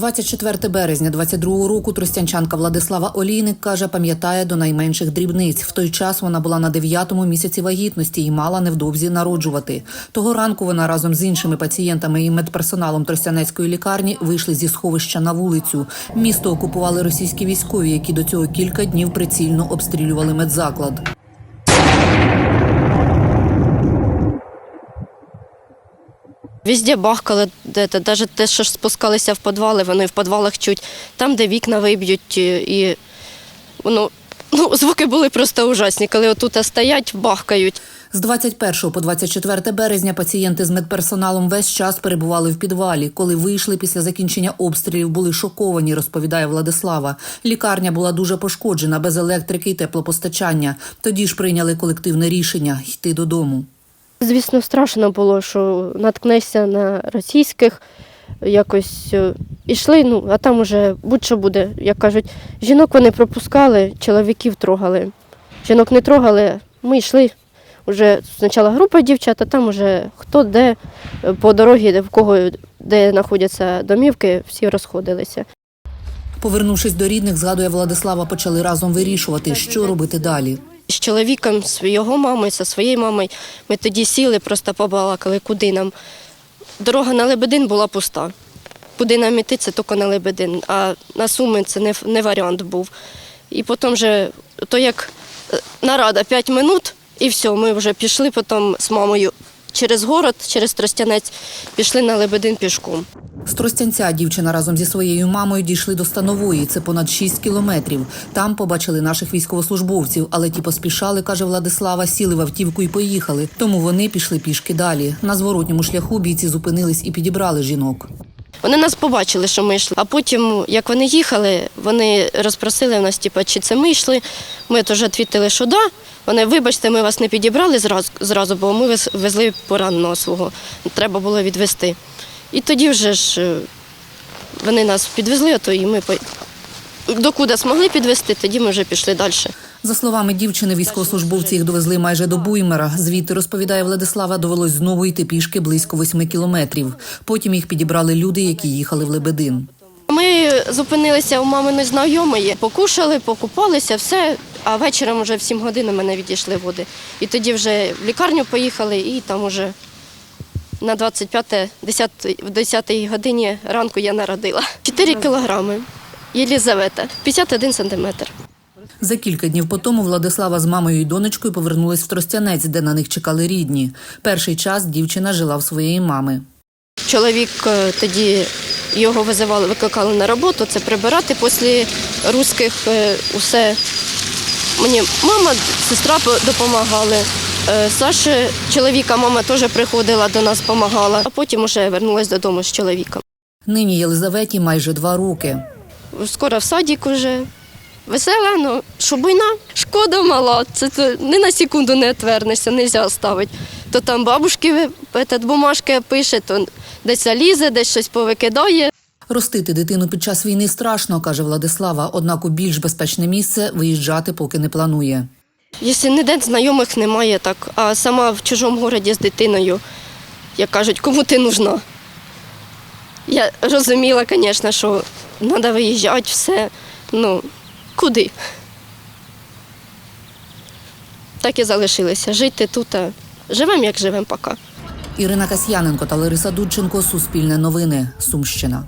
24 березня 22 року тростянчанка Владислава Олійник каже, пам'ятає до найменших дрібниць. В той час вона була на дев'ятому місяці вагітності і мала невдовзі народжувати. Того ранку вона разом з іншими пацієнтами і медперсоналом Тростянецької лікарні вийшли зі сховища на вулицю. Місто окупували російські військові, які до цього кілька днів прицільно обстрілювали медзаклад. Везде бахкали, де то навіть те, що ж спускалися в підвали, вони в підвалах чуть, там, де вікна виб'ють, і, і воно, ну, звуки були просто ужасні, коли отут стоять, бахкають. З 21 по 24 березня пацієнти з медперсоналом весь час перебували в підвалі. Коли вийшли після закінчення обстрілів, були шоковані, розповідає Владислава. Лікарня була дуже пошкоджена, без електрики і теплопостачання. Тоді ж прийняли колективне рішення йти додому. Звісно, страшно було, що наткнешся на російських, якось е, ішли, ну, а там уже будь-що буде. Як кажуть, жінок вони пропускали, чоловіків трогали. Жінок не трогали, ми йшли. Уже спочатку група дівчат, а там уже хто де е, по дорозі, в кого де знаходяться домівки, всі розходилися. Повернувшись до рідних, згадує Владислава, почали разом вирішувати, що робити далі. З чоловіком, з його мамою, зі своєю мамою, ми тоді сіли, просто побалакали, куди нам. Дорога на Лебедин була пуста. Куди нам іти, це тільки на Лебедин, а на Суми це не, не варіант був. І потім вже, то як е, нарада 5 минут, і все, ми вже пішли потім з мамою через город, через Тростянець, пішли на Лебедин пішком. З Тростянця дівчина разом зі своєю мамою дійшли до Станової. Це понад 6 кілометрів. Там побачили наших військовослужбовців, але ті поспішали, каже Владислава, сіли в автівку і поїхали. Тому вони пішли пішки далі. На зворотньому шляху бійці зупинились і підібрали жінок. Вони нас побачили, що ми йшли. А потім, як вони їхали, вони розпросили в нас, типу, чи це ми йшли. Ми теж відповіли, що да. Вони, вибачте, ми вас не підібрали зразу, зразу бо ми везли пораненого свого. Треба було відвезти. І тоді вже ж е, вони нас підвезли, а то і ми докуди змогли підвезти, тоді ми вже пішли далі. За словами дівчини, військовослужбовці їх довезли майже до Буймера. Звідти розповідає Владислава, довелось знову йти пішки близько восьми кілометрів. Потім їх підібрали люди, які їхали в Лебедин. Ми зупинилися у маминої знайомої, покушали, покупалися, все. А вечором вже в 7 годин мене відійшли води. І тоді вже в лікарню поїхали, і там уже на 25 10, в 10 годині ранку я народила. 4 кілограми. Єлізавета, 51 сантиметр. За кілька днів по тому Владислава з мамою і донечкою повернулись в Тростянець, де на них чекали рідні. Перший час дівчина жила в своєї мами. Чоловік е, тоді його визивали, викликали на роботу, це прибирати після русських е, усе. Мені мама, сестра по- допомагали. Е, Саші, чоловіка, мама теж приходила до нас, допомагала, а потім вже вернулася додому з чоловіком. Нині Єлизаветі майже два роки. Скоро в садик уже. Весела, ну шубина, шкода мала. Це, це ні на секунду не відвернешся, не можна ставити. То там бабушки бумажки пише, то десь лізе, десь щось повикидає. Ростити дитину під час війни страшно, каже Владислава. Однак у більш безпечне місце виїжджати поки не планує. Якщо ніде знайомих немає, так, а сама в чужому городі з дитиною, як кажуть, кому ти нужна. Я розуміла, звісно, що треба виїжджати, все. Ну, куди? Так і залишилися. Жити тут, а живемо, як живемо поки. Ірина Касьяненко та Лариса Дудченко. Суспільне новини. Сумщина.